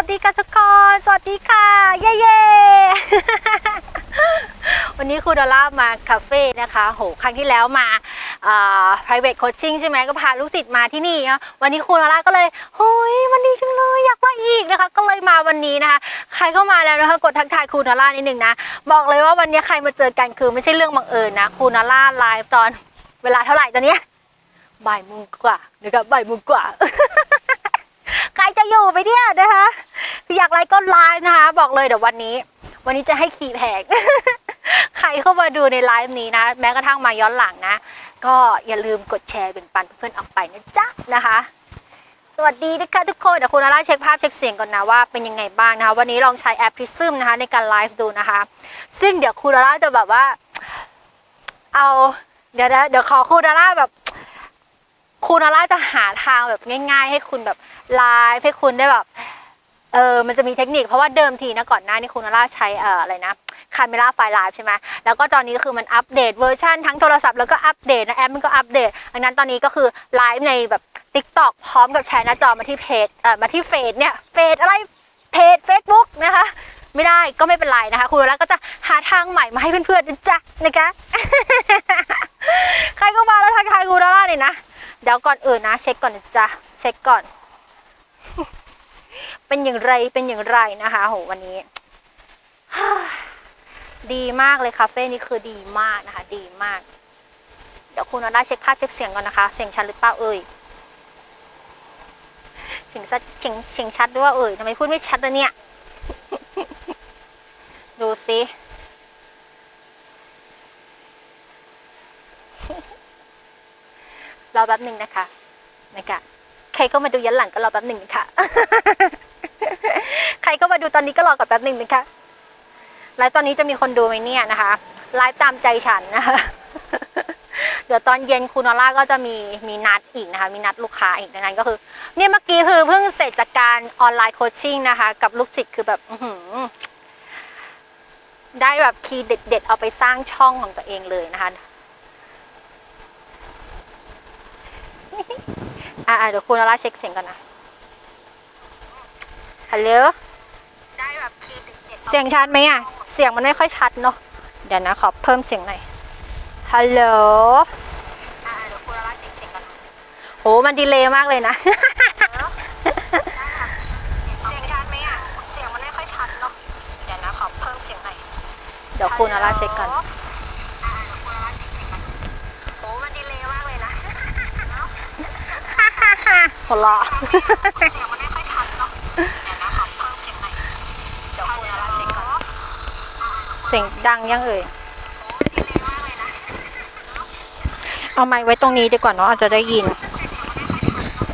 วัสดีค่ะทุกคน สวัสดีค่ะ เย้เย้วันนี้ครูดอลล่ามาคาเฟ่นะคะโหครั้งที่แล้วมาอ่า private coaching ใช่ไหมก็พาลูกศิษย์มาที่นี่นะวันนี้ครูดอลล่าก็เลยโอ้ยวันนี้จังเลยอยากมาอีกนะคะ ก็เลยมาวันนี้นะคะ ใครเข้ามาแล้วนะคะกดทักทายครูดอลล่านิดนึงนะ บอกเลยว่าวันนี้ใครมาเจอกันคือไม่ใช่เรื่องบังเอิญนะครูดอลล่าไลฟ์ตอนเวลาเท่าไหร่ตอนนี้บ่ายโมงกว่านะครับบ่ายโมงกว่า ครจะอยู่ไปเนี่ยนะคะอยากไลฟ์ก็ไลฟ์นะคะ บอกเลยเดี๋ยววันนี้ วันนี้จะให้ขี่แผงใครเข้ามาดูในไลฟ์นี้นะ แม้กระทั่งมาย้อนหลังนะ ก็อย่าลืมกดแชร์เป็นปันเพื่อนออกไปนะจ๊ะนะคะ สวัสดีนะคะทุกคนเดี๋ยวคุณอาร่าเช็คภาพเช็คเสียงก่อนนะว่าเป็นยังไงบ้างนะคะ วันนี้ลองใช้แอป Prism นะคะในการไลฟ์ดูนะคะ ซึ่งเดี๋ยวคุณอาร่าจะแบบว่า เอาเดี๋ยวเดี๋ยวขอคุณอาร่าแบบ คุณอาร่าจะหาทางแบบง่าย ๆ ให้คุณแบบไลฟ์ให้คุณได้แบบเออมันจะมีเทคนิคเพราะว่าเดิมทีนะก่อนหน้านี้คุณอาร่าใช้เอ่ออะไรนะคาเมล่าไฟล์ไลฟ์ใช่ไหมแล้วก็ตอนนี้ก็คือมันอัปเดตเวอร์ชันทั้งโทรศัพท์แล้วก็อัปเดตนะแอปมันก็อัปเดตดังนั้นตอนนี้ก็คือไลฟ์ในแบบ t ิ k t o k พร้อมกับแชร์หน้าจอมาที่เพจเอ่อมาที่เฟซเนี่ยเฟซอะไรเพจ Facebook นะคะ ไม่ได้ก็ไม่เป็นไรนะคะ คุณอาร่าก็จะหาทางใหม่มาให้เพื่อนๆนะจ๊ะนะคะใครก็มาแล้วทักทายคุณอาร่าเลยนะ เดี๋ยวก่อนอื่นนะ เช็คก่อนจ๊ะเช็คก่อน เป็นอย่างไรเป็นอย่างไรนะคะโหวันนี้ ดีมากเลยคาเฟ่นี้คือดีมากนะคะ ดีมาก เดี๋ยวคุณเอาได้เช็คภาพเช็คเสียงก่อนนะคะ เสียงชัดหรือเปล่าเอ่ยเสียงชัดเสียงเสียงชัดด้วยว่าเอ่ยทำไมพูดไม่ชัดอะเนี่ย ดูสิ รอแป๊บหนึ่งนะคะนะคะใครก็มาดูย้อนหลังก็รอแป๊บหนึ่งนะคะใครก็มาดูตอนนี้ก็รอก่อนแป๊บหนึ่งนะคะไลฟ์ตอนนี้จะมีคนดูไหมเนี่ยนะคะไลฟ์ตามใจฉันนะคะเดี๋ยวตอนเย็นคุณอล่าก็จะมีมีนัดอีกนะคะ มีนัดลูกค้าอีกดังนั้นก็คือ เนี่ยเมื่อกี้คือเพิ่งเสร็จจากการออนไลน์โคชชิ่งนะคะ กับลูกศิษย์คือแบบได้แบบคีย์เด็ด ๆ เอาไปสร้างช่องของตัวเองเลยนะคะ อ่าเดี๋ยวคุณนอล่าเช็คเสียงก่อนนะฮัลโหลได้แบบคีย์เด็ดๆเสียงชัดไหมอะ เสียงมันไม่ค่อยชัดเนาะเดี๋ยวนะขอเพิ่มเสียงหน่อยฮัลโหลอ่าเดี๋ยวคุณเอาละเช็คเสียงก่อนโหมันดีเลย์มากเลยนะ เสียงชัดไหมอะ เสียงมันไม่ค่อยชัดเนาะเดี๋ยวนะขอเพิ่มเสียงหน่อยเดี๋ยวคุณนอล่าเช็คก่อน หัวเราะเสียงมันไม่ค่อยชัดเนาะเดี๋ยวนะขอเพิ่มเสียงหน่อยเดี๋ยวคุณนอล่าเช็คก่อนเสียงดังยังเอ่ยดีเลย์มากเลยนะเอาไมค์ไว้ตรงนี้ดีกว่าเนาะอาจจะได้ยิน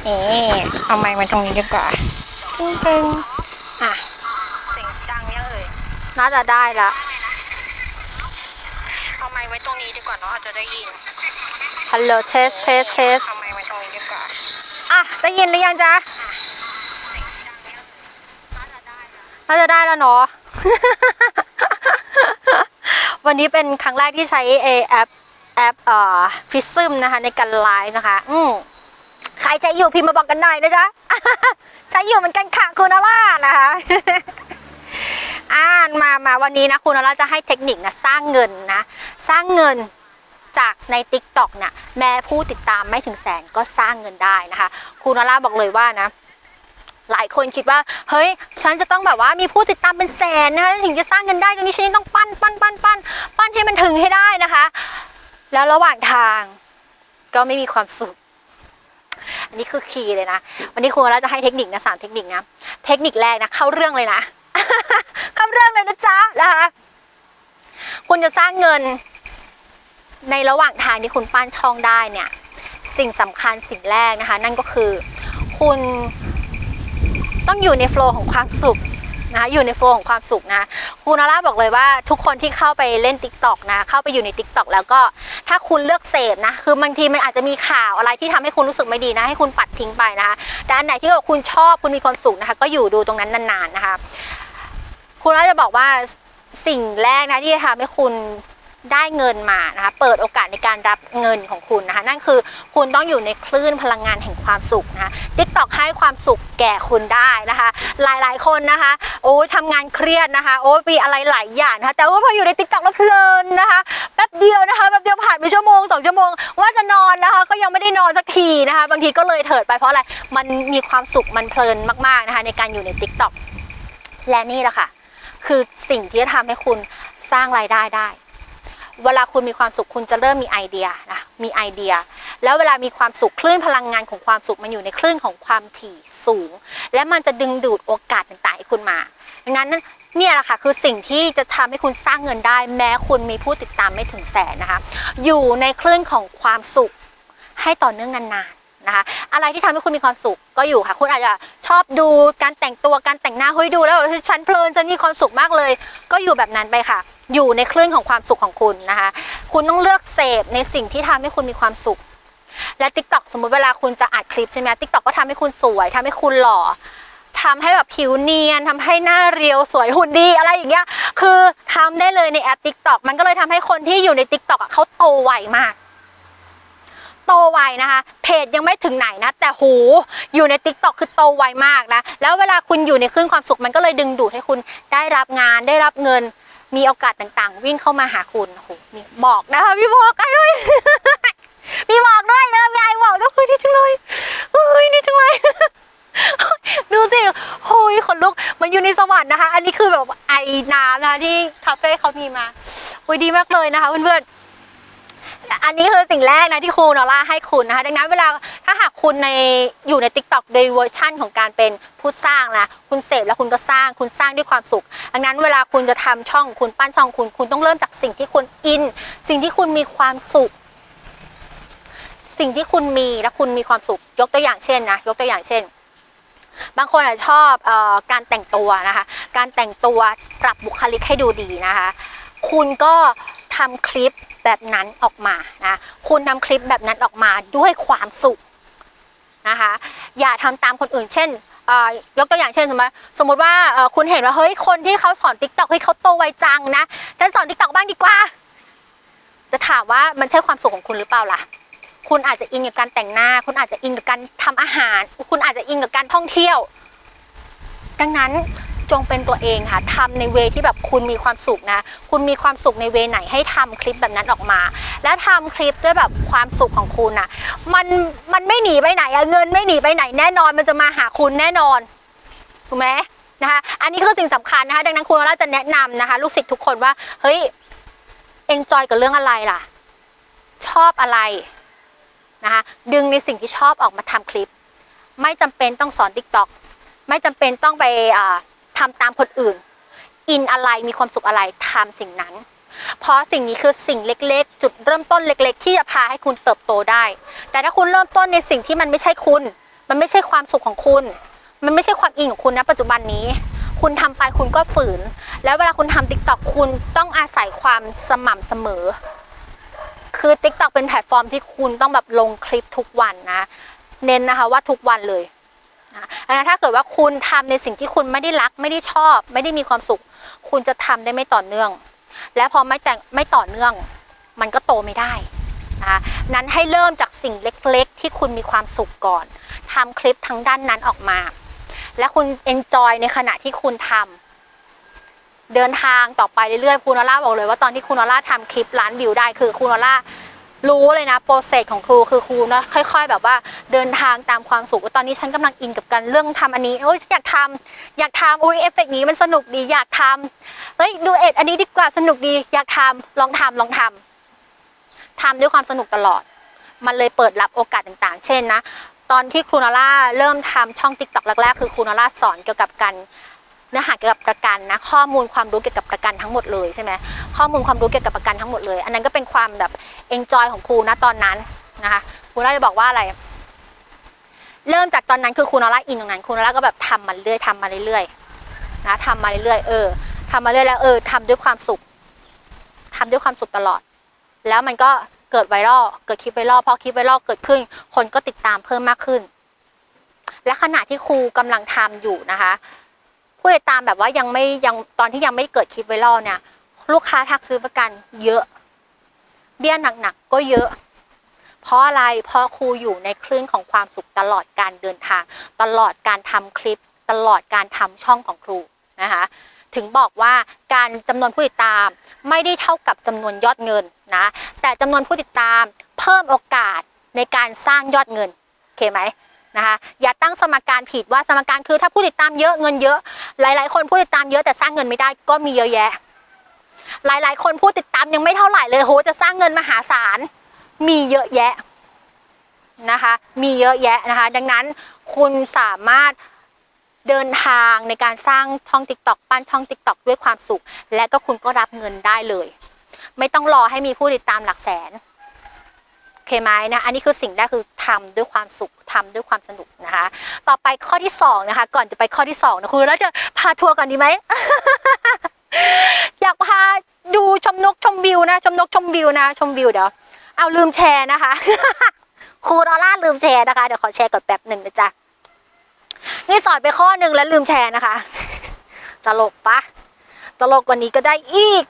เอ๊ะเอาไมค์ไว้ตรงนี้ดีกว่าตึ้งตึงอะเสียงดังยังเอ่ยน่าจะได้ละเอาไมค์ไว้ตรงนี้ดีกว่าเนาะอาจจะได้ยินฮัลโหลเทสเทสเทสเอาไมค์ไว้ตรงนี้ดีกว่า อะได้ยินหรือยังจ๊ะน่าจะได้แล้วเนาะ วันนี้เป็นครั้งแรกที่ใช้แอปแอปเอ่อฟิซซึมนะคะ ในการไลฟ์นะคะ อืมใครใช้อยู่พิมพ์มาบอกกันหน่อยนะจ๊ะ ใช้อยู่เหมือนกันค่ะคุณอล่านะคะอ่านมามาวันนี้นะคุณอล่าจะให้เทคนิคนะสร้างเงินนะ สร้างเงิน จากใน t ิ k t o k เนี่ยแม้ผู้ติดตามไม่ถึงแสนก็สร้างเงินได้นะคะคุณอล่าบอกเลยว่านะหลายคนคิดว่า เฮ้ย ฉันจะต้องแบบว่ามีผู้ติดตามเป็นแสนนะคะถึงจะสร้างเงินได้ตรงนี้ฉันต้องปั้นปั้นปั้นปั้นปั้นให้มันถึงให้ได้นะคะ แล้วระหว่างทางก็ไม่มีความสุข อันนี้คือคีย์เลยนะ วันนี้ครูเราจะให้เทคนิคนะสามเทคนิคนะ เทคนิคแรกนะ เข้าเรื่องเลยนะ เข้าเรื่องเลยนะจ๊ะนะคะ คุณจะสร้างเงิน ในระหว่างทางที่คุณปั้นช่องได้เนี่ย สิ่งสำคัญสิ่งแรกนะคะ นั่นก็คือคุณต้องอยู่ในโฟล์ของความสุขนะคะอยู่ในโฟล์ของความสุขนะครูนาร่าบอกเลยว่าทุกคนที่เข้าไปเล่น t ิ k t o k นะเข้าไปอยู่ใน t ิ k t o k แล้วก็ถ้าคุณเลือกเสพนะคือบางทีมันอาจจะมีข่าวอะไรที่ทำให้คุณรู้สึกไม่ดีนะให้คุณปัดทิ้งไปนะคะแต่อันไหนที่คุณชอบคุณมีความสุขนะคะก็อยู่ดูตรงนั้นนานๆนะคะคุณนาร่าจะบอกว่าสิ่งแรกนะที่จะทำให้คุณ ได้เงินมานะคะ เปิดโอกาสในการรับเงินของคุณนะคะ นั่นคือคุณต้องอยู่ในคลื่นพลังงานแห่งความสุขนะคะ TikTok ให้ความสุขแก่คุณได้นะคะ หลายๆ คนนะคะ โอ้ยทำงานเครียดนะคะ โอ้ยมีอะไรหลายอย่างนะคะ แต่ว่าพออยู่ใน TikTok แล้วเพลินนะคะ แป๊บเดียวนะคะแป๊บเดียวผ่านไปชั่วโมงสองชั่วโมง ว่าจะนอนนะคะ ก็ยังไม่ได้นอนสักทีนะคะ บางทีก็เลยเถิดไปเพราะอะไร มันมีความสุข มันเพลินมากๆนะคะ ในการอยู่ใน TikTok และนี่แหละค่ะ คือสิ่งที่จะทำให้คุณสร้างรายได้ได้ เวลาคุณมีความสุขคุณจะเริ่มมีไอเดียนะมีไอเดีย แล้วเวลามีความสุขคลื่นพลังงานของความสุขมันอยู่ในคลื่นของความถี่สูง และมันจะดึงดูดโอกาสต่างๆให้คุณมาดังนั้นเนี่ยแหละค่ะคือสิ่งที่จะทำให้คุณสร้างเงินได้ แม้คุณมีผู้ติดตามไม่ถึงแสนนะคะ อยู่ในคลื่นของความสุขให้ต่อเนื่องนานๆ นะคะ อะไรที่ทำให้คุณมีความสุขก็อยู่ค่ะ คุณอาจจะชอบดูการแต่งตัวการแต่งหน้าเฮ้ยดู แล้วแบบฉันเพลินฉันมีความสุขมากเลย ก็อยู่แบบนั้นไปค่ะ อยู่ในคลื่นของความสุขของคุณนะคะ คุณต้องเลือกเสพในสิ่งที่ทำให้คุณมีความสุข และ t ิ k t o k สมมุติเวลาคุณจะอัดคลิปใช่ไหม t ิ k t o k ก็ทำให้คุณสวยทำให้คุณหล่อทำให้แบบผิวเนียนทำให้หน้าเรียวสวยหุ่นดีอะไรอย่างเงี้ย คือทำได้เลยในแอป t ิ k t o k มันก็เลยทำให้คนที่อยู่ใน t ิ k t o k อะเขาโตไวมาก โตไวนะคะ เพจยังไม่ถึงไหนนะ แต่หูอยู่ใน t ิ k t o k คือโตไวมากนะ แล้วเวลาคุณอยู่ในคลื่นความสุขมันก็เลยดึงดูดให้คุณได้รับงานได้รับเงินมีโอกาสต่างๆ วิ่งเข้ามาหาคุณโหนี่บอกนะคะพี่บอกไอ้ด้วยมีบอกด้วยนะมีไอ้บอกด้วยคุยดีจังเลยเฮ้ยดีจังเลยดูสิโอ้ยขนลุกมันอยู่ในสวรรค์นะคะ อันนี้คือแบบไอ้น้ำนะคะที่คาเฟ่เขามีมาโอ้ยดีมากเลยนะคะเพื่อนๆ อันนี้คือสิ่งแรกนะที่ครูนอร่าให้คุณนะคะ ดังนั้นเวลาถ้าหากคุณในอยู่ใน t ิ k t o k โดยเวอร์ชั่นของการเป็นผู้สร้างนะคุณเสพแล้วคุณก็สร้างคุณสร้างด้วยความสุข ดังนั้นเวลาคุณจะทำช่องคุณปั้นช่องคุณคุณต้องเริ่มจากสิ่งที่คุณอิน สิ่งที่คุณมีความสุข สิ่งที่คุณมีและคุณมีความสุข ยกตัวอย่างเช่นนะยกตัวอย่างเช่น บางคนอาจจะชอบออการแต่งตัวนะคะ การแต่งตัวปรับบุคลิกให้ดูดีนะคะ คุณก็ทำคลิปแบบนั้นออกมานะคุณทำคลิปแบบนั้นออกมาด้วยความสุขนะคะอย่าทำตามคนอื่นเช่นอ่อยกตัวอย่างเช่นสมมติสมมติว่าคุณเห็นว่าเฮ้ยคนที่เขาสอนติ๊กต็อกเฮ้ยเขาโตไวจังนะฉันสอนติ๊กต็อกบ้างดีกว่าจะถามว่ามันใช่ความสุขของคุณหรือเปล่าล่ะ คุณอาจจะอินกับการแต่งหน้า คุณอาจจะอินกับการทำอาหาร คุณอาจจะอินกับการท่องเที่ยว ดังนั้น จงเป็นตัวเองค่ะทำในเวที่แบบคุณมีความสุขนะ คุณมีความสุขในเวไหนให้ทำคลิปแบบนั้นออกมา และทำคลิปด้วยแบบความสุขของคุณนะมันมันไม่หนีไปไหนอะเงินไม่หนีไปไหนแน่นอนมันจะมาหาคุณแน่นอนถูกไหมนะคะอันนี้คือสิ่งสำคัญนะคะดังนั้นคุณเราจะแนะนำนะคะ ลูกศิษย์ทุกคนว่าเฮ้ยเอนจอยกับเรื่องอะไรล่ะ ชอบอะไรนะคะดึงในสิ่งที่ชอบออกมาทำคลิป ไม่จำเป็นต้องสอน t ิ k t o k ไม่จำเป็นต้องไปอ่า ทำตามคนอื่น อินอะไรมีความสุขอะไรทำสิ่งนั้น เพราะสิ่งนี้คือสิ่งเล็ก ๆ จุดเริ่มต้นเล็ก ๆ ที่จะพาให้คุณเติบโตได้ แต่ถ้าคุณเริ่มต้นในสิ่งที่มันไม่ใช่คุณ มันไม่ใช่ความสุขของคุณ มันไม่ใช่ความอินของคุณนะปัจจุบันนี้ คุณทำไปคุณก็ฝืน แล้วเวลาคุณทำ t ิ k t o k คุณต้องอาศัยความสม่ำเสมอ คือ TikTok เป็นแพลตฟอร์มที่คุณต้องแบบลงคลิปทุกวันนะ เน้นนะคะว่าทุกวันเลย ถ้าเกิดว่าคุณทำในสิ่งที่คุณไม่ได้รัก ไม่ได้ชอบ ไม่ได้มีความสุข คุณจะทำได้ไม่ต่อเนื่อง และพอไม่แต่งไม่ต่อเนื่อง มันก็โตไม่ได้นะคะนั้นให้เริ่มจากสิ่งเล็กๆ ที่คุณมีความสุขก่อนทำคลิปทั้งด้านนั้นออกมา และคุณเอนจอยในขณะที่คุณทำเดินทางต่อไปเรื่อยๆครูนอล่าบอกเลยว่าตอนที่ครูนอล่าทำคลิปล้านวิวได้คือครูนอล่า รู้เลยนะโปรเซสของครูคือครูนะค่อย ๆ แบบว่าเดินทางตามความสุขตอนนี้ฉันกำลังอินกับการเรื่องทำอันนี้โอ้ยอยากทำอยากทำอุ้ยเอฟเฟกต์นี้มันสนุกดีอยากทำเฮ้ยดูเอ็ดอันนี้ดีกว่าสนุกดีอยากทำลองทำลองทำทำด้วยความสนุกตลอด มันเลยเปิดรับโอกาสต่างๆ เช่นนะ ตอนที่ครูนอล่าเริ่มทำช่องติ๊กต็อกแรกๆคือครูนอล่าสอนเกี่ยวกับการ เนื้อหาเกี่ยวกับประกันนะข้อมูลความรู้เกี่ยวกับประกันทั้งหมดเลยใช่ไหมข้อมูลความรู้เกี่ยวกับประกันทั้งหมดเลย อันนั้นก็เป็นความแบบเอนจอยของครูนะตอนนั้นนะคะครูน่าจะบอกว่าอะไร เริ่มจากตอนนั้นคือครูนอร่าอินตรงนั้นครูนอร่าก็แบบทำมาเรื่อยทำมาเรื่อยๆนะทำมาเรื่อยๆเออทำมาเรื่อยแล้วเออทำด้วยความสุขทำด้วยความสุขตลอด แล้วมันก็เกิดไวรัลเกิดคลิปไวรัลพอคลิปไวรัลเกิดขึ้น คนก็ติดตามเพิ่มมากขึ้น และขณะที่ครูกำลังทำอยู่นะคะ ผู้ติดตามแบบว่ายังไม่ยังตอนที่ยังไม่เกิดคลิปไวรัลเนี่ย ลูกค้าทักซื้อประกันเยอะ เบี้ยหนักๆก็เยอะ เพราะอะไรเพราะครูอยู่ในคลื่นของความสุขตลอดการเดินทาง ตลอดการทำคลิป ตลอดการทำช่องของครูนะคะถึงบอกว่าการจำนวนผู้ติดตามไม่ได้เท่ากับจำนวนยอดเงินนะแต่จำนวนผู้ติดตามเพิ่มโอกาสในการสร้างยอดเงินโอเคไหม นะคะอย่าตั้งสมการผิดว่าสมการคือถ้าผู้ติดตามเยอะเงินเยอะ หลาย ๆ คนผู้ติดตามเยอะแต่สร้างเงินไม่ได้ก็มีเยอะแยะ หลาย ๆ คนผู้ติดตามยังไม่เท่าไหร่เลยโหจะสร้างเงินมหาศาลมีเยอะแยะนะคะมีเยอะแยะนะคะ ดังนั้นคุณสามารถเดินทางในการสร้างช่องติ๊กต็อกปั้นช่องติ๊กต็อกด้วยความสุข และก็คุณก็รับเงินได้เลย ไม่ต้องรอให้มีผู้ติดตามหลักแสน เคไหมนะอันนี้คือสิ่งแรกคือทำด้วยความสุขทำด้วยความสนุกนะคะ ต่อไปข้อที่สองนะคะ ก่อนจะไปข้อที่สองนะคุณแล้วจะพาทัวร์ก่อนดีไหมอยากพาดูชมนกชมวิวนะชมนกชมวิวนะ ชมวิวเดี๋ยวเอาลืมแชร์นะคะครูดอลล่าลืมแชร์นะคะเดี๋ยวขอแชร์ก่อนแป๊บหนึ่งนะจ๊ะนี่สอนไปข้อหนึ่งแล้วลืมแชร์นะคะ ตลกปะตลกกว่านี้ก็ได้อีก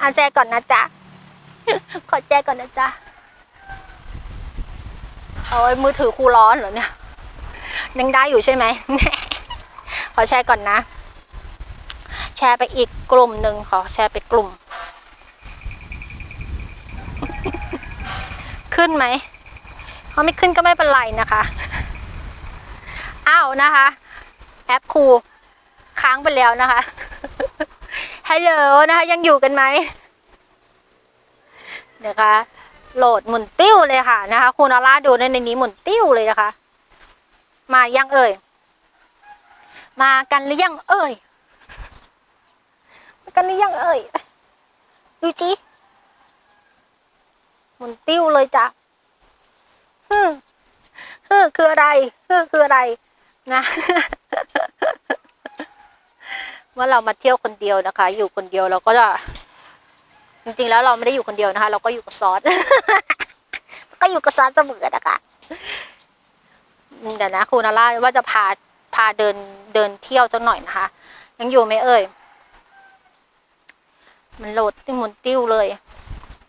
อาแชร์ก่อนนะจ๊ะ ขอแชร์ก่อนนะจ๊ะโอ้ยมือถือครูร้อนเหรอเนี่ยยังได้อยู่ใช่ไหม ขอแชร์ก่อนนะ แชร์ไปอีกกลุ่มหนึ่งขอแชร์ไปกลุ่ม ขึ้นไหมเขาไม่ขึ้นก็ไม่เป็นไรนะคะ อ้าวนะคะ แอปครูค้างไปแล้วนะคะ ฮัลโหลนะคะ ยังอยู่กันไหม เดี๋ยวคะ โหลดหมุนติ้วเลยค่ะนะคะครูนอร่าดูในนี้หมุนติ้วเลยนะคะ มายังเอ่ย มากันหรือยังเอ่ยมากันหรือยังเอ่ยดูจิหมุนติ้วเลยจ้ะฮึฮึคืออะไรฮึคืออะไรนะเมื่อเรามาเที่ยวคนเดียวนะคะ อยู่คนเดียวเราก็จะ จริงๆแล้วเราไม่ได้อยู่คนเดียวนะคะ เราก็อยู่กับซอส ก็อยู่กับซอสเสมอนะคะเดี๋ยวนะครูนาร่าว่าจะพาพาเดินเดินเที่ยวสักหน่อยนะคะ ยังอยู่ไหมเอ่ย มันโหลดติ้งมุนติ้วเลย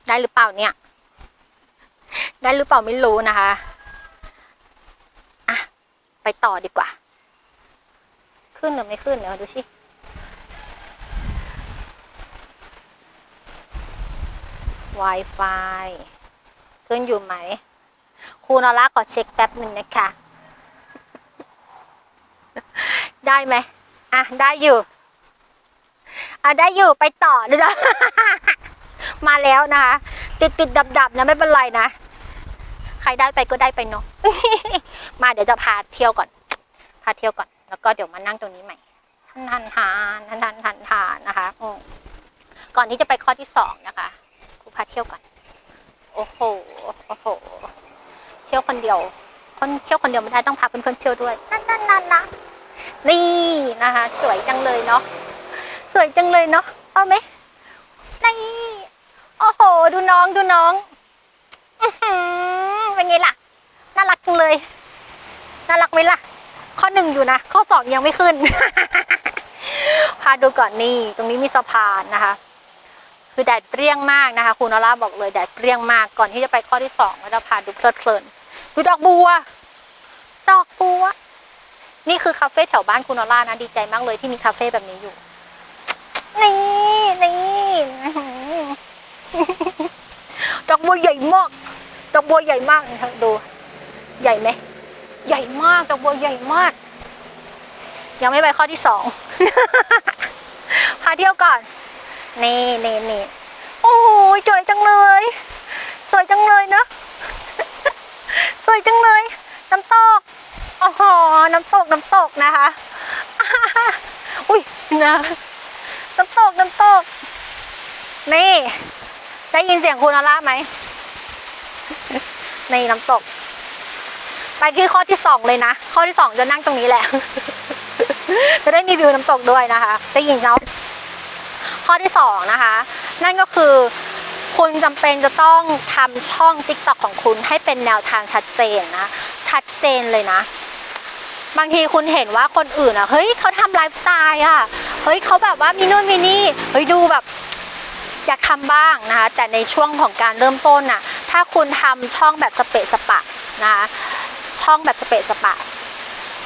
ได้หรือเปล่าเนี่ย ได้หรือเปล่าไม่รู้นะคะอะไปต่อดีกว่า ขึ้นหรือไม่ขึ้นเดี๋ยวดูสิ Wi-Fi ขึ้นอยู่ไหม ครูนอร่าขอเช็คแป๊บหนึ่งนะคะ ได้ไหมอะ ได้อยู่ อะ ได้อยู่ไปต่อนะจ๊ะมาแล้วนะคะ ติดติดดับดับๆนะ ไม่เป็นไรนะ ใครได้ไปก็ได้ไปเนาะมาเดี๋ยวจะพาเที่ยวก่อน พาเที่ยวก่อน แล้วก็เดี๋ยวมานั่งตรงนี้ใหม่ทันทันทานทันทันทันทานนะคะอืมก่อนที่จะไปข้อที่สองนะคะูพาเที่ยวก่อนโอ้โหโอ้โห เที่ยวคนเดียว คนเที่ยวคนเดียวไม่ได้ต้องพาเพื่อนๆเที่ยวด้วยนั่นนั่นนั่นนะนี่นะคะ สวยจังเลยเนาะสวยจังเลยเนาะเอาไหมนี่โอ้โห ดูน้องดูน้องเป็นไงล่ะน่ารักจังเลยน่ารักไหมล่ะ ข้อหนึ่งอยู่นะ ข้อสองยังไม่ขึ้น พาดูก่อนนี่ ตรงนี้มีสะพานนะคะ คือแดดเปรี้ยงมากนะคะคุณนอร่าบอกเลยแดดเปรี้ยงมากก่อนที่จะไปข้อที่สองก็จะพาดูเพลิดเพลินดูดอกบัว ดอกบัว นี่คือคาเฟ่แถวบ้านคุณนอร่านะดีใจมากเลยที่มีคาเฟ่แบบนี้อยู่ นี่นี่อื้อหือดอกบัวใหญ่มาก ดอกบัวใหญ่มากนะคะดู ใหญ่ไหมใหญ่มากดอกบัวใหญ่มาก ยังไม่ไปข้อที่สองพาเที่ยวก่อน นี่นี่นี่โอ้ยสวยจังเลย สวยจังเลยเนอะสวยจังเลย น้ำตกโอ้โหน้ำตกน้ำตกนะคะ อุ้ยนะน้ำตกน้ำตก นี่ ได้ยินเสียงคุณอล่าไหมในน้ำตก ไปที่ข้อที่สองเลยนะ ข้อที่สองจะนั่งตรงนี้แหละ จะได้มีวิวน้ำตกด้วยนะคะ ได้ยินเนาะ ข้อที่สองนะคะ นั่นก็คือคุณจำเป็นจะต้องทำช่อง t ิ k t o k ของคุณให้เป็นแนวทางชัดเจนนะ ชัดเจนเลยนะ บางทีคุณเห็นว่าคนอื่นอะ เฮ้ยเขาทำไลฟ์สไตล์อะ เฮ้ยเขาแบบว่ามีนู่นมีนี่ เฮ้ยดูแบบอยากทำบ้างนะคะ แต่ในช่วงของการเริ่มต้นน่ะ ถ้าคุณทำช่องแบบสเปะสปะนะคะช่องแบบสเปะสปะ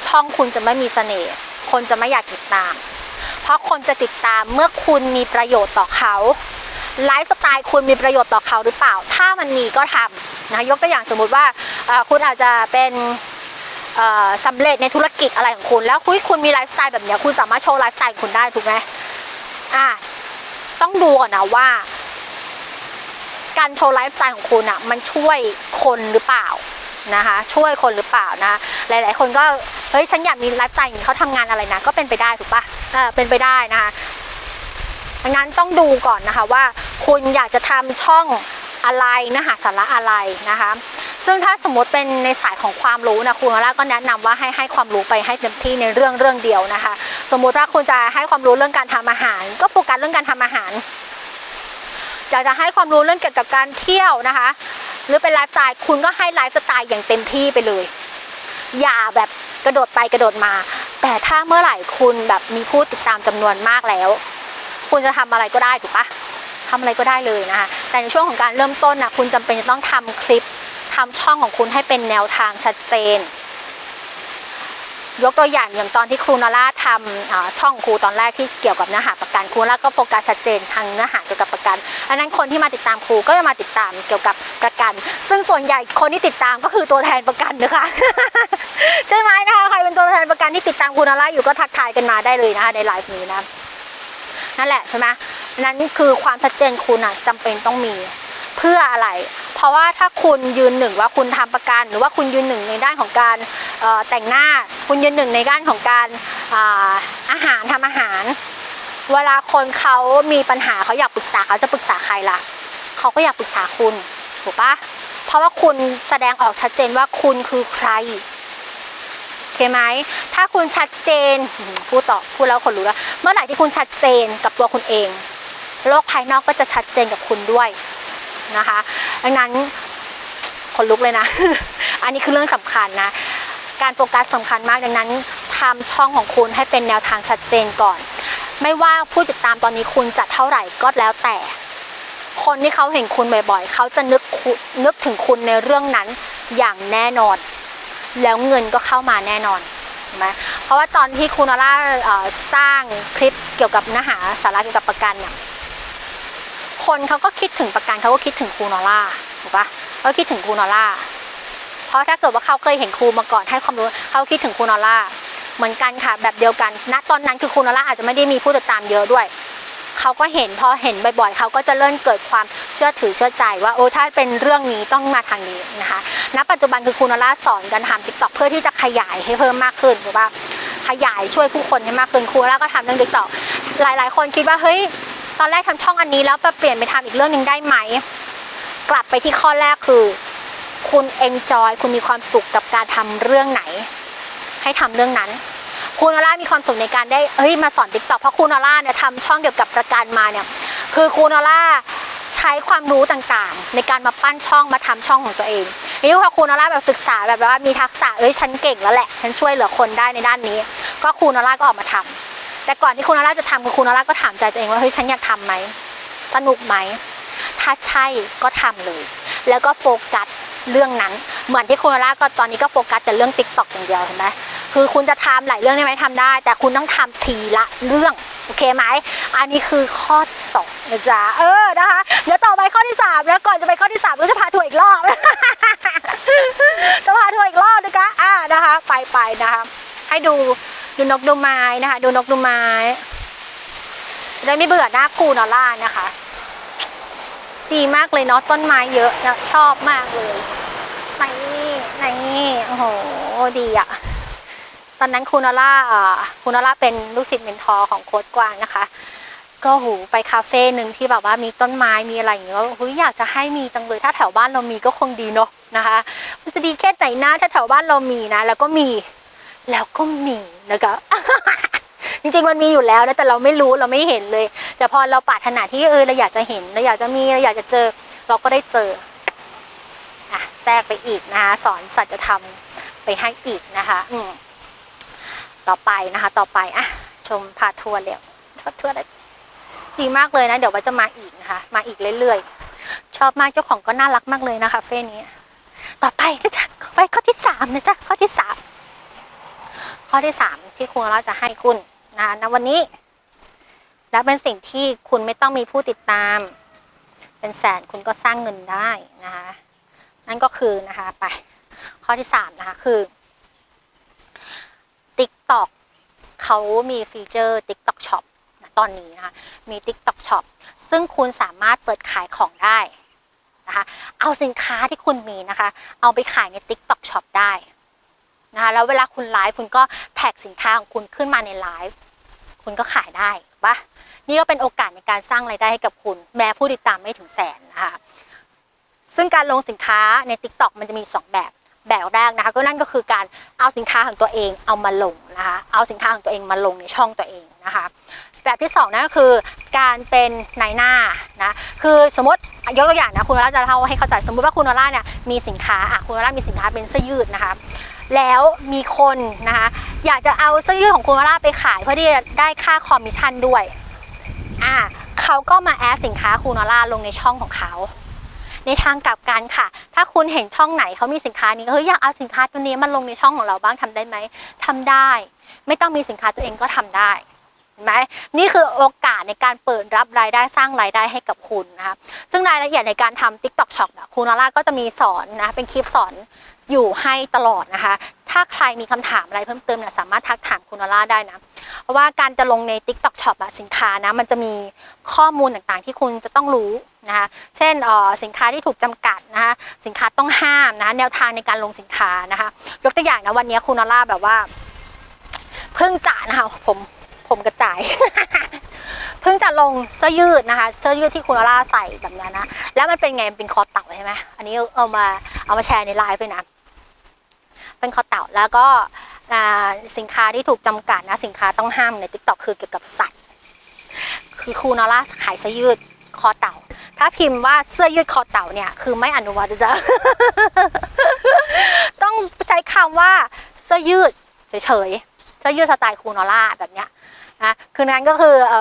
ช่องคุณจะไม่มีเสน่ห์ คนจะไม่อยากติดตาม เพราะคนจะติดตามเมื่อคุณมีประโยชน์ต่อเขาไลฟ์สไตล์คุณมีประโยชน์ต่อเขาหรือเปล่า ถ้ามันมีก็ทำนะยกตัวอย่างสมมุติว่าคุณอาจจะเป็นเอ่อสำเร็จในธุรกิจอะไรของคุณ แล้วคุยคุณมีไลฟ์สไตล์แบบนี้คุณสามารถโชว์ไลฟ์สไตล์ของคุณได้ถูกไหมอะต้องดูก่อนนะว่า การโชว์ไลฟ์สไตล์ของคุณอะมันช่วยคนหรือเปล่า นะคะ ช่วยคนหรือเปล่านะหลาย ๆ คนก็เฮ้ยฉันอยากมีไลฟ์สไตล์อย่างเขาทำงานอะไรนะก็เป็นไปได้ถูกปะเออเป็นไปได้นะคะดังนั้นต้องดูก่อนนะคะว่าคุณอยากจะทำช่องอะไรนื้อหาสาระอะไรนะคะ ซึ่งถ้าสมมติเป็นในสายของความรู้นะคุณวราก็แนะนำว่าให้ให้ความรู้ไปให้เต็มที่ในเรื่องเรื่องเดียวนะคะ สมมุติว่าคุณจะให้ความรู้เรื่องการทำอาหาร ก็โฟกัสเรื่องการทำอาหาร อยากจะให้ความรู้เรื่องเกี่ยวกับการเที่ยวนะคะ หรือเป็นไลฟ์สไตล์คุณก็ให้ไลฟ์สไตล์อย่างเต็มที่ไปเลย อย่าแบบกระโดดไปกระโดดมา แต่ถ้าเมื่อไหร่คุณแบบมีผู้ติดตามจำนวนมากแล้ว คุณจะทำอะไรก็ได้ถูกปะทำอะไรก็ได้เลยนะคะแต่ในช่วงของการเริ่มต้นนะคุณจำเป็นจะต้องทำคลิปทำช่องของคุณให้เป็นแนวทางชัดเจน ยกตัวอย่างอย่างตอนที่ครูนาร่าทำช่องครูตอนแรกที่เกี่ยวกับเนื้อหาประกันครูนาร่าก็โฟกัสชัดเจนทางเนื้อหาเกี่ยวกับประกันอันนั้นคนที่มาติดตามครูก็จะมาติดตามเกี่ยวกับประกัน ซึ่งส่วนใหญ่คนที่ติดตามก็คือตัวแทนประกันนะคะใช่ไหมนะคะใครเป็นตัวแทนประกันที่ติดตามครูนาร่าอยู่ก็ทักทายกันมาได้เลยนะคะในไลฟ์นี้นะนั่นแหละใช่ไหมนั่นคือความชัดเจนคุณอะจำเป็นต้องมี เพื่ออะไร เพราะว่าถ้าคุณยืนหนึ่งว่าคุณทำประกัน หรือว่าคุณยืนหนึ่งในด้านของการแต่งหน้า คุณยืนหนึ่งในด้านของการอาหารทำอาหาร เวลาคนเขามีปัญหาเขาอยากปรึกษาเขาจะปรึกษาใครล่ะเขาก็อยากปรึกษาคุณถูกปะเพราะว่าคุณแสดงออกชัดเจนว่าคุณคือใครโอเคไหม ถ้าคุณชัดเจนพูดต่อพูดแล้วคนรู้แล้ว เมื่อไหร่ที่คุณชัดเจนกับตัวคุณเอง โลกภายนอกก็จะชัดเจนกับคุณด้วย นะคะ ดังนั้นคนลุกเลยนะ อันนี้คือเรื่องสำคัญนะ การโฟกัสสำคัญมากดังนั้นทำช่องของคุณให้เป็นแนวทางชัดเจนก่อน ไม่ว่าผู้ติดตามตอนนี้คุณจะเท่าไหร่ก็แล้วแต่ คนที่เขาเห็นคุณบ่อยๆ เขาจะนึกคุณนึกถึงคุณในเรื่องนั้นอย่างแน่นอน แล้วเงินก็เข้ามาแน่นอนเห็นไหมเพราะว่าตอนที่คุณอล่าสร้างคลิปเกี่ยวกับเนื้อหาสาระเกี่ยวกับประกันเนี่ย คนเขาก็คิดถึงประกันเขาก็คิดถึงครูนอล่าถูกปะเขาคิดถึงครูนอล่าเพราะถ้าเกิดว่าเขาเคยเห็นครูมาก่อนให้ความรู้เขาคิดถึงครูนอล่าเหมือนกันค่ะแบบเดียวกันณตอนนั้นคือครูนอล่าอาจจะไม่ได้มีผู้ติดตามเยอะด้วยเขาก็เห็นพอเห็นบ่อยๆเขาก็จะเริ่มเกิดความเชื่อถือเชื่อใจว่าโอ้ถ้าเป็นเรื่องนี้ต้องมาทางนี้นะคะณปัจจุบันคือครูนอล่าสอนกันทำติ๊กต็อกเพื่อที่จะขยายให้เพิ่มมากขึ้นถูกปะขยายช่วยผู้คนให้มากขึ้นครูนอล่าก็ทำเรื่องติ๊กต็อกหลายๆ คนคิดว่าเฮ้ย ตอนแรกทำช่องอันนี้แล้วไปเปลี่ยนไปทำอีกเรื่องหนึ่งได้ไหม กลับไปที่ข้อแรกคือ คุณเอนจอยคุณมีความสุขกับการทำเรื่องไหน ให้ทำเรื่องนั้นคุณออล่ามีความสุขในการได้เฮ้ยมาสอนติ๊กต็อกเพราะคุณออล่าเนี่ยทำช่องเกี่ยวกับประกันมาเนี่ย คือคุณออล่าใช้ความรู้ต่างๆ ในการมาปั้นช่องมาทำช่องของตัวเองทีนี้พอคุณออล่าแบบศึกษาแบบว่ามีทักษะเอ้ยฉันเก่งแล้วแหละฉันช่วยเหลือคนได้ในด้านนี้ ก็คุณออล่าก็ออกมาทำ แต่ก่อนที่คุณนาราจะทำคุณนาราก็ถามใจตัวเองว่าเฮ้ยฉันอยากทำไหมสนุกไหมถ้าใช่ก็ทำเลย แล้วก็โฟกัสเรื่องนั้น เหมือนที่คุณนาราก็ตอนนี้ก็โฟกัสแต่เรื่องติ๊กต็อกอย่างเดียวเห็นไหมคือคุณจะทำหลายเรื่องได้ไหมทำได้ แต่คุณต้องทำทีละเรื่องโอเคไหม อันนี้คือข้อสองนะจ๊ะเออนะคะ เดี๋ยวต่อไปข้อที่สามแล้วก่อนจะไปข้อที่สามก็จะพาทัวร์อีกรอบจะพาทัวร์อีกรอบนะคะอ่านะคะ ไปไปนะคะ ให้ดู ดูนกดูไม้นะคะ ดูนกดูไม้จะได้ไม่เบื่อหน้าคูนอล่านะคะ ดีมากเลยเนาะต้นไม้เยอะนะชอบมากเลยนี่นี่โอ้โหดีอะตอนนั้นคูนอล่าอ่าคูนอล่าเป็นลูกศิษย์เมนทอร์ของโค้ดกวางนะคะ ก็หูไปคาเฟ่หนึ่งที่แบบว่ามีต้นไม้มีอะไรอย่างเงี้ยเฮ้ยอยากจะให้มีจังเลยถ้าแถวบ้านเรามีก็คงดีเนาะนะคะ มันจะดีแค่ไหนนะถ้าแถวบ้านเรามีนะ แล้วก็มี แล้วก็มีนะคะ จริงๆมันมีอยู่แล้วนะแต่เราไม่รู้เราไม่เห็นเลย แต่พอเราปรารถนาที่เออเราอยากจะเห็นเราอยากจะมีเราอยากจะเจอ เราก็ได้เจออะแทรกไปอีกนะคะสอนสัจธรรมไปให้อีกนะคะ อืมต่อไปนะคะ ต่อไปอะชมพาทัวร์เร็วทัวร์แล้วดีมากเลยนะเดี๋ยวว่าจะมาอีกนะนะคะ มาอีกเรื่อยๆชอบมากเจ้าของก็น่ารักมากเลยนะคะเฟ่นี้ ต่อไปนะจ๊ะไปข้อที่สามนะจ๊ะข้อที่สาม ข้อที่สามที่คุณเราจะให้คุณนะณวันนี้ และเป็นสิ่งที่คุณไม่ต้องมีผู้ติดตาม เป็นแสนคุณก็สร้างเงินได้นะคะนั่นก็คือนะคะไปข้อที่สามนะคะ คือ TikTok เขามีฟีเจอร์ TikTok Shop นะตอนนี้นะคะมี TikTok Shop ซึ่งคุณสามารถเปิดขายของได้นะคะเอาสินค้าที่คุณมีนะคะ เอาไปขายใน TikTok Shop ได้ นะคะแล้วเวลาคุณไลฟ์คุณก็แท็กสินค้าของคุณขึ้นมาในไลฟ์คุณก็ขายได้ปะนี่ก็เป็นโอกาสในการสร้างรายได้ให้กับคุณ แม้ผู้ติดตามไม่ถึงแสนนะคะซึ่งการลงสินค้าใน TikTok มันจะมี 2 แบบแบบแรกนะคะ ก็นั่นก็คือการเอาสินค้าของตัวเองเอามาลงนะคะเอาสินค้าของตัวเองมาลงในช่องตัวเองนะคะแบบที่สองนั่นก็คือการเป็นนายหน้านะคือสมมติยกตัวอย่างนะคุณวราจะเล่าให้เข้าใจสมมติว่าคุณวราเนี่ยมีสินค้าอะคุณวรามีสินค้าเป็นเสื้อยืดนะคะ แล้วมีคนนะคะอยากจะเอาเสื้อยืดของคุณวราไปขายเพื่อที่จะได้ค่าคอมมิชชั่นด้วยอ่าเขาก็มาแอดสินค้าคุณวราลงในช่องของเขา ในทางกลับกันค่ะ ถ้าคุณเห็นช่องไหนเขามีสินค้านี้เฮ้ยอยากเอาสินค้าตัวนี้มาลงในช่องของเราบ้างทำได้ไหมทำได้ ไม่ต้องมีสินค้าตัวเองก็ทำได้เห็นไหมนี่คือโอกาสในการเปิดรับรายได้สร้างรายได้ให้กับคุณนะคะซึ่งรายละเอียดในการทำ TikTok Shop นะคุณนาร่าก็จะมีสอนนะเป็นคลิปสอน อยู่ให้ตลอดนะคะ ถ้าใครมีคำถามอะไรเพิ่มเติมเนี่ยสามารถทักถามคุณนาร่าได้นะ เพราะว่าการจะลงใน TikTok Shop อะสินค้านะมันจะมีข้อมูลต่างๆที่คุณจะต้องรู้นะคะ เช่นสินค้าที่ถูกจำกัดนะคะ สินค้าต้องห้ามนะคะแนวทางในการลงสินค้านะคะ ยกตัวอย่างนะวันนี้คุณนาร่าแบบว่าเพิ่งจะนะคะผมผมกระจาย เพิ่งจะลงเสื้อยืดนะคะเสื้อยืดที่คุณนาร่าใส่แบบนี้นะ แล้วมันเป็นไงเป็นคอเต่าใช่ไหมอันนี้เอามาเอามาแชร์ในไลฟ์ไปนะ เป็นคอเต่าแล้วก็สินค้าที่ถูกจำกัดนะสินค้าต้องห้ามใน t ิ k t o k คือเกี่ยวกับสัตว์ คือครูนอร่าขายเสื้อยืดคอเต่า ถ้าพิมพ์ว่าเสื้อยืดคอเต่าเนี่ยคือไม่อนุวัตจะต้องใช้คำว่าเสื้อยืดเฉยๆเสื้อยืดสไตล์ครูนอร่าแบบเนี้ยนะคือนั้นก็คืออ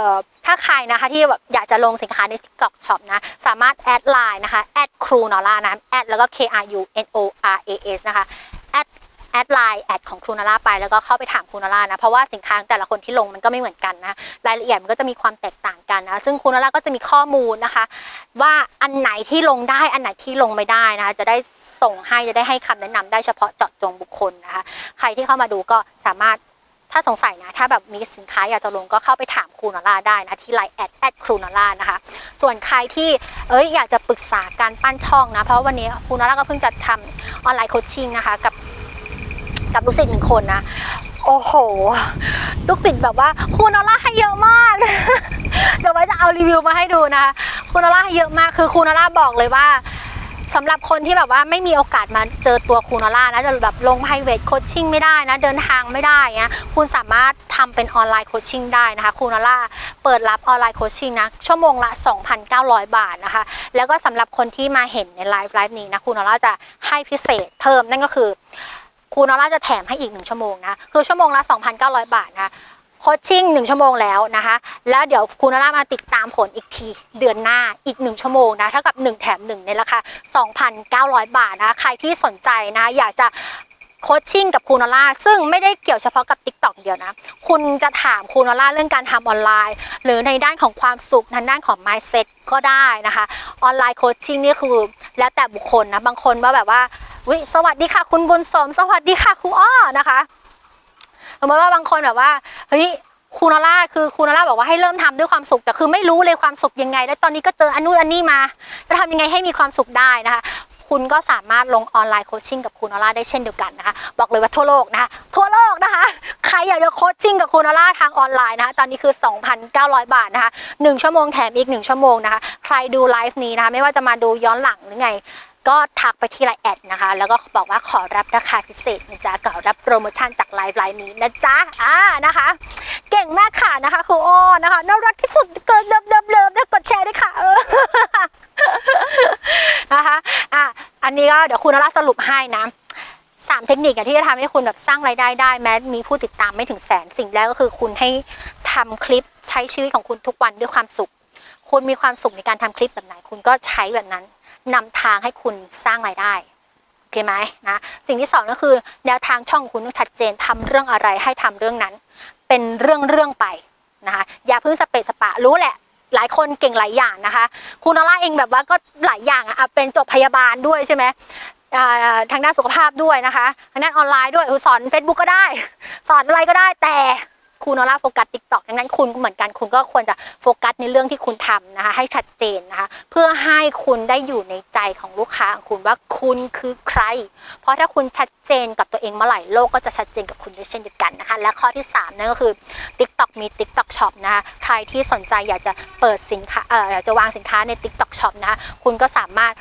ถ้าใครนะคะที่แบบอยากจะลงสินค้าใน TikTok Shop นะ สามารถแอดไลน์นะคะแอดครูนอร่านะแอดแล้วก็ K R U N O R A S นะคะแอด แอดไลน์แอดของครูนาร่าไปแล้วก็เข้าไปถามครูนาร่านะ เพราะว่าสินค้าแต่ละคนที่ลงมันก็ไม่เหมือนกันนะ รายละเอียดมันก็จะมีความแตกต่างกันนะ ซึ่งครูนาร่าก็จะมีข้อมูลนะคะ ว่าอันไหนที่ลงได้อันไหนที่ลงไม่ได้นะคะ จะได้ส่งให้จะได้ให้คำแนะนำได้เฉพาะเจาะจงบุคคลนะคะ ใครที่เข้ามาดูก็สามารถถ้าสงสัยนะ ถ้าแบบมีสินค้าอยากจะลงก็เข้าไปถามครูนาร่าได้นะ ที่ไลน์แอดแอดครูนาร่านะคะ ส่วนใครที่เอ้ยอยากจะปรึกษาการปั้นช่องนะ เพราะวันนี้ครูนาร่าก็เพิ่งจะทำออนไลน์โคชชิ่งนะคะ กับ กับลูกศิษย์หนึ่งคนนะ โอ้โห ลูกศิษย์แบบว่าคุณออร่าให้เยอะมาก เดี๋ยวไว้จะเอารีวิวมาให้ดูนะคะคุณออร่าให้เยอะมากคือคุณออร่าบอกเลยว่าสำหรับคนที่แบบว่าไม่มีโอกาสมาเจอตัวคุณออร่านะจะแบบลง private coaching ไม่ได้นะ เดินทางไม่ได้เงี้ยคุณสามารถทำเป็นออนไลน์โคชชิ่งได้นะคะคุณออร่าเปิดรับออนไลน์โคชชิ่งนะ ชั่วโมงละ 2,900 บาทนะคะ แล้วก็สำหรับคนที่มาเห็นในไลฟ์ไลฟ์นี้นะคุณออร่าจะให้พิเศษเพิ่มนั่นก็คือ ครูนอร่าจะแถมให้อีกหนึ่งชั่วโมงนะ คือชั่วโมงละ 2,900 บาทนะโคชชิ่งหนึ่งชั่วโมงแล้วนะคะ แล้วเดี๋ยวครูนอร่ามาติดตามผลอีกทีเดือนหน้าอีกหนึ่งชั่วโมงนะเท่ากับ 1 แถม 1 ในราคา 2,900 บาทนะ ใครที่สนใจนะ อยากจะ โคชชิ่งกับครูนอร่าซึ่งไม่ได้เกี่ยวเฉพาะกับ Tik t o อกเดียวนะ คุณจะถามครูนอร่าเรื่องการทำออนไลน์ หรือในด้านของความสุขทางด้านของ mindset ก็ได้นะคะ ออนไลน์โคชชิ่งนี่คือแล้วแต่บุคคลนะ บางคนว่าแบบว่าวิสวัสดีค่ะ คุณบุญสม สวัสดีค่ะครูอ้อนะคะสมมติว่าบางคนแบบว่าเฮ้ยครูนอล่าคือครูนอล่าบอกว่าให้เริ่มทำด้วยความสุขแต่คือไม่รู้เลยความสุขยังไง แล้วตอนนี้ก็เจออันนู้นอันนี้มาจะทำยังไงให้มีความสุขได้นะคะ คุณก็สามารถลงออนไลน์โคชชิ่งกับครูนอล่าได้เช่นเดียวกันนะคะ บอกเลยว่าทั่วโลกนะคะ ทั่วโลกนะคะ ใครอยากจะโคชชิ่งกับครูนอล่าทางออนไลน์นะคะ ตอนนี้คือ 2,900 บาทนะคะหนึ่งชั่วโมงแถมอีกหนึ่งชั่วโมงนะคะ ใครดูไลฟ์นี้นะคะ ไม่ว่าจะมาดูย้อนหลังหรือไง ก็ทักไปที่ไลน์แอดนะคะ แล้วก็บอกว่าขอรับราคาพิเศษนะจ๊ะขอรับโปรโมชั่นจากไลฟ์ไลน์นี้นะจ๊ะอ่านะคะ เก่งมากค่ะนะคะครูอ้อนะคะน่ารักที่สุดเกินเลิฟเลิฟเลิฟนะกดแชร์ด้วยค่ะเออนะคะอะอันนี้ก็เดี๋ยวคุณนราสรุปให้นะสามเทคนิคที่จะทำให้คุณแบบสร้างรายได้ได้ แม้มีผู้ติดตามไม่ถึงแสนสิ่งแรกก็คือคุณให้ทำคลิปใช้ชีวิตของคุณทุกวันด้วยความสุขคคุณมีความสุขในการทำคลิปแบบไหน คุณก็ใช้แบบนั้น นำทางให้คุณสร้างรายได้โอเคไหมนะสิ่งที่สองก็คือ แนวทางช่องคุณต้องชัดเจนทำเรื่องอะไรให้ทำเรื่องนั้น เป็นเรื่องเรื่องๆไปนะคะอย่าเพิ่งสเปซสปะรู้แหละหลายคนเก่งหลายอย่างนะคะคุณนอล่าเองแบบว่าก็หลายอย่างอะอะเป็นจบพยาบาลด้วยใช่ไหมทางด้านสุขภาพด้วยนะคะทางด้านออนไลน์ด้วยสอน Facebook ก็ได้ สอนอะไรก็ได้แต่ คุณนอล่าโฟกัสติ๊กต็อกดังนั้นคุณก็เหมือนกันคุณก็ควรจะโฟกัสในเรื่องที่คุณทำนะคะให้ชัดเจนนะคะเพื่อให้คุณได้อยู่ในใจของลูกค้าของคุณว่าคุณคือใคร เพราะถ้าคุณชัดเจนกับตัวเองเมื่อไหร่โลกก็จะชัดเจนกับคุณด้วยเช่นเดียวกันนะคะและข้อที่3นั่นก็คือ TikTok มี TikTok Shop นะคะใครที่สนใจอยากจะเปิดสินค้าเอ่ออยากจะวางสินค้าใน TikTok Shop นะคะคุณก็สามารถ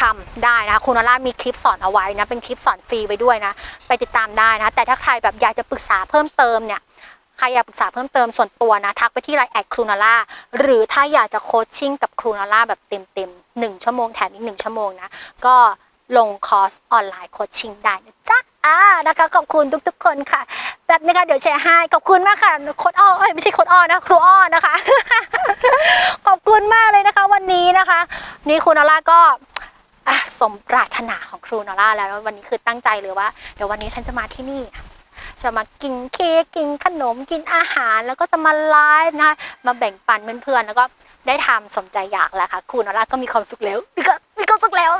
ทำได้นะคะคุณนอล่ามีคลิปสอนเอาไว้นะเป็นคลิปสอนฟรีไว้ด้วยนะ ไปติดตามได้นะ แต่ถ้าใครแบบอยากจะปรึกษาเพิ่มเติมเนี่ยใครอยากปรึกษาเพิ่มเติมส่วนตัวนะ ทักไปที่ไลน์แอดครูนาร่าหรือถ้าอยากจะโคชชิ่งกับครูนาร่าแบบเต็มๆหนึ่งชั่วโมงแถมอีกหนึ่งชั่วโมงนะ ก็ ลงคอร์สออนไลน์โคชชิ่งได้นะจ๊ะอ่านะคะขอบคุณทุกๆคนค่ะ แบบนี้ค่ะเดี๋ยวแชร์ให้ขอบคุณมากค่ะโคดอ้อเอ้ยไม่ใช่โคดอ้อนะครูอ้อนะคะ ขอบคุณมากเลยนะคะ วันนี้นะคะ นี่ครูนาล่าก็สมปรารถนาของครูนาล่าแล้ววันนี้คือตั้งใจเลยว่าเดี๋ยววันนี้ฉันจะมาที่นี่จะมากินเค้กกินขนมกินอาหาร แล้วก็จะมาไลฟ์นะคะมาแบ่งปันเพื่อนๆแล้วก็ได้ทำสมใจอยากแล้วค่ะครูนอร่าก็มีความสุขแล้วก็ มีความสุขแล้ว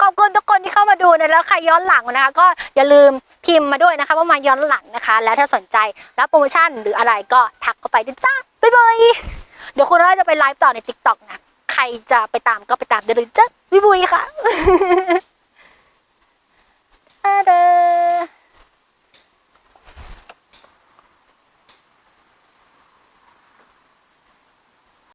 ขอบคุณทุกคนที่เข้ามาดูนะแล้วใครย้อนหลังนะคะ ก็อย่าลืมพิมพ์มาด้วยนะคะ ว่ามาย้อนหลังนะคะ แล้วถ้าสนใจรับโปรโมชั่นหรืออะไรก็ทักเข้าไปด้วยจ้าบ๊ายบายเดี๋ยวคุณนอร่าจะไปไลฟ์ต่อใน t ิ k t o k นะใครจะไปตามก็ไปตามได้เลยจ้าบ๊ายบายค่ะ